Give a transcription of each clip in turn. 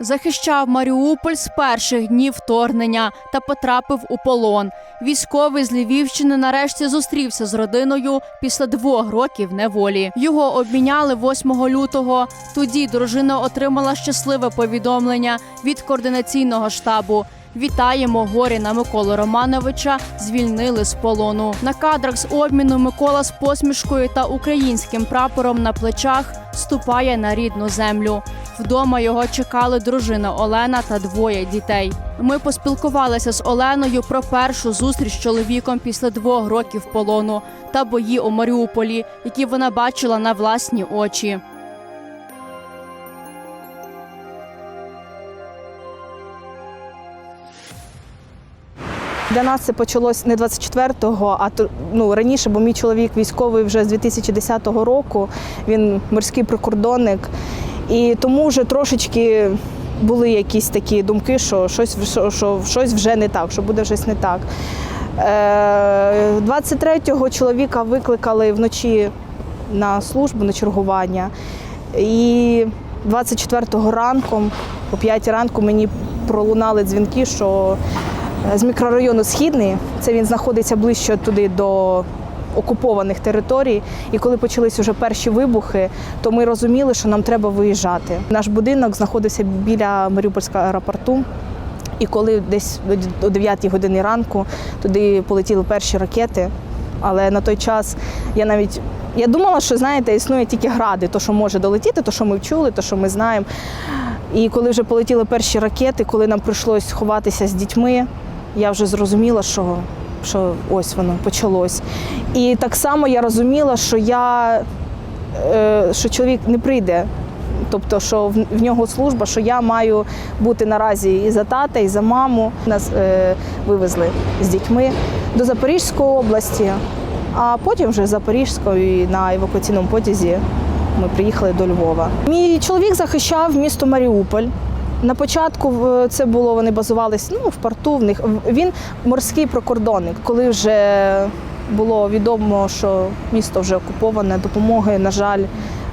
Захищав Маріуполь з перших днів вторгнення та потрапив у полон. Військовий з Львівщини нарешті зустрівся з родиною після двох років неволі. Його обміняли 8 лютого. Тоді дружина отримала щасливе повідомлення від координаційного штабу. Вітаємо Горіна Миколу Романовича. Звільнили з полону. На кадрах з обміну Микола з посмішкою та українським прапором на плечах ступає на рідну землю. Вдома його чекали дружина Олена та двоє дітей. Ми поспілкувалися з Оленою про першу зустріч з чоловіком після двох років полону та бої у Маріуполі, які вона бачила на власні очі. Для нас це почалось не 24-го, а ну, раніше, бо мій чоловік військовий вже з 2010 року, він морський прикордонник. І тому вже трошечки були якісь такі думки, що щось, що, що щось вже не так, що буде щось не так. Е, 23-го чоловіка викликали вночі на службу, на чергування. І 24-го ранком, о 5 ранку, мені пролунали дзвінки, що з мікрорайону Східний. Це він знаходиться ближче туди до окупованих територій. І коли почались вже перші вибухи, то ми розуміли, що нам треба виїжджати. Наш будинок знаходився біля Маріупольського аеропорту. І коли десь о 9 годині ранку туди полетіли перші ракети, але на той час я навіть я думала, що знаєте, існує тільки гради, то що може долетіти, то що ми чули, то що ми знаємо. І коли вже полетіли перші ракети, коли нам прийшлось ховатися з дітьми, я вже зрозуміла, що, що ось воно почалось. І так само я розуміла, що я е, що чоловік не прийде. Тобто, що в, нього служба, що я маю бути наразі і за тата, і за маму. Нас е, вивезли з дітьми до Запорізької області, а потім вже з Запорізької на евакуаційному потязі ми приїхали до Львова. Мій чоловік захищав місто Маріуполь. На початку в- це було, вони базувалися ну, в порту. В них він морський прикордонник. Коли вже було відомо, що місто вже окуповане, допомоги, на жаль,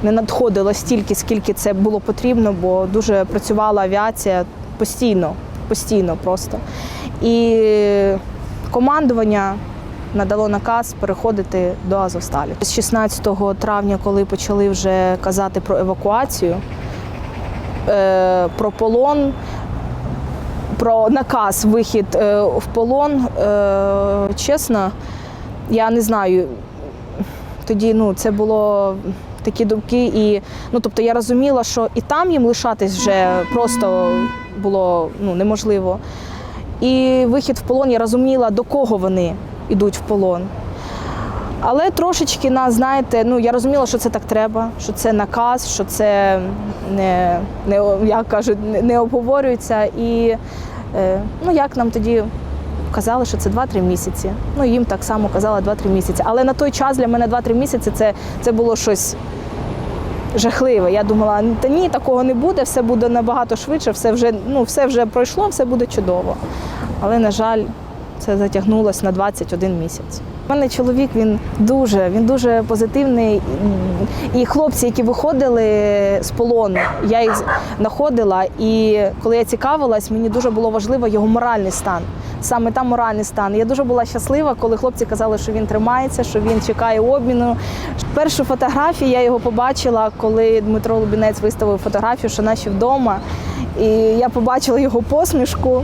не надходило стільки, скільки це було потрібно, бо дуже працювала авіація постійно, постійно просто. І командування надало наказ переходити до Азовсталі. З 16 травня, коли почали вже казати про евакуацію, е, про полон, про наказ вихід е, в полон, е, чесно, я не знаю. Тоді ну, це було такі думки, і ну, тобто я розуміла, що і там їм лишатись вже просто було ну, неможливо. І вихід в полон я розуміла, до кого вони йдуть в полон. Але трошечки нас, знаєте, ну я розуміла, що це так треба, що це наказ, що це не, не як кажуть, не, обговорюється. І е, ну як нам тоді казали, що це 2-3 місяці. Ну їм так само казали 2-3 місяці. Але на той час для мене 2-3 місяці це, це було щось жахливе. Я думала, «Ну, та ні, такого не буде, все буде набагато швидше, все вже, ну, все вже пройшло, все буде чудово. Але, на жаль, це затягнулося на 21 місяць. У мене чоловік він дуже, він дуже позитивний. І хлопці, які виходили з полону, я їх знаходила. І коли я цікавилась, мені дуже було важливо його моральний стан. Саме там моральний стан. Я дуже була щаслива, коли хлопці казали, що він тримається, що він чекає обміну. Першу фотографію я його побачила, коли Дмитро Лубінець виставив фотографію, що наші вдома. І я побачила його посмішку.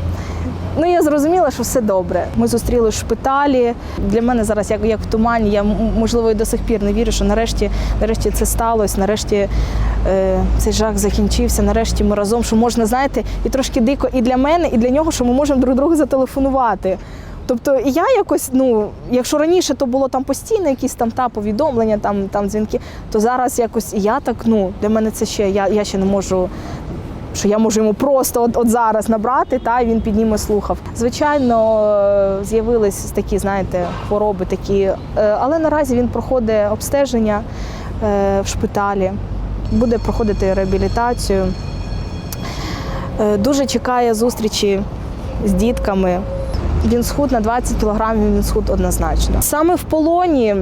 Ну, я зрозуміла, що все добре. Ми зустріли в шпиталі. Для мене зараз як, як в тумані. Я можливо і до сих пір не вірю, що нарешті, нарешті це сталося, нарешті е, цей жах закінчився. Нарешті ми разом, що можна, знаєте, і трошки дико і для мене, і для нього, що ми можемо друг другу зателефонувати. Тобто я якось, ну, якщо раніше то було там постійно якісь там та повідомлення, там, там дзвінки, то зараз якось і я так, ну, для мене це ще, я, я ще не можу що я можу йому просто от, от зараз набрати, та і він підніме слухав. Звичайно, е, з'явились такі, знаєте, хвороби такі, е, але наразі він проходить обстеження е, в шпиталі, буде проходити реабілітацію. Дуже чекає зустрічі з дітками. Він схуд на 20 кілограмів, він схуд однозначно. Саме в полоні,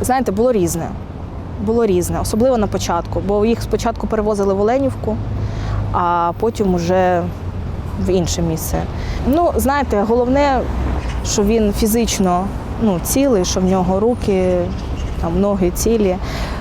знаєте, було різне було різне, особливо на початку, бо їх спочатку перевозили в Оленівку, а потім уже в інше місце. Ну, знаєте, головне, що він фізично ну, цілий, що в нього руки, там, ноги цілі.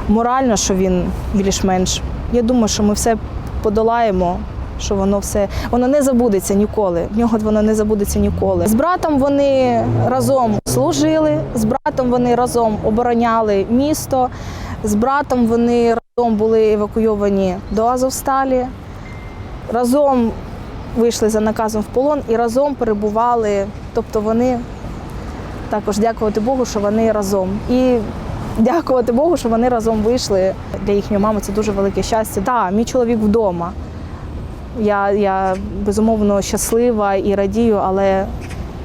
Морально, що він більш-менш. Я думаю, що ми все подолаємо, що воно все воно не забудеться ніколи. В нього воно не забудеться ніколи. З братом вони разом служили, з братом вони разом обороняли місто, з братом вони разом були евакуйовані до Азовсталі, разом вийшли за наказом в полон і разом перебували. Тобто вони також дякувати Богу, що вони разом. І дякувати Богу, що вони разом вийшли. Для їхньої мами це дуже велике щастя. Так, мій чоловік вдома. Я, я безумовно щаслива і радію, але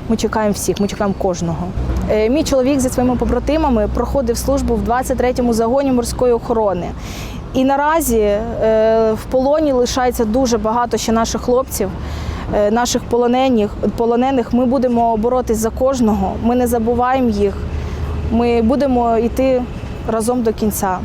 ми чекаємо всіх, ми чекаємо кожного. Е, Мій чоловік зі своїми побратимами проходив службу в 23-му загоні морської охорони. І наразі е, в полоні лишається дуже багато ще наших хлопців, е, наших полонених. полонених. Ми будемо боротись за кожного. Ми не забуваємо їх. Ми будемо йти разом до кінця.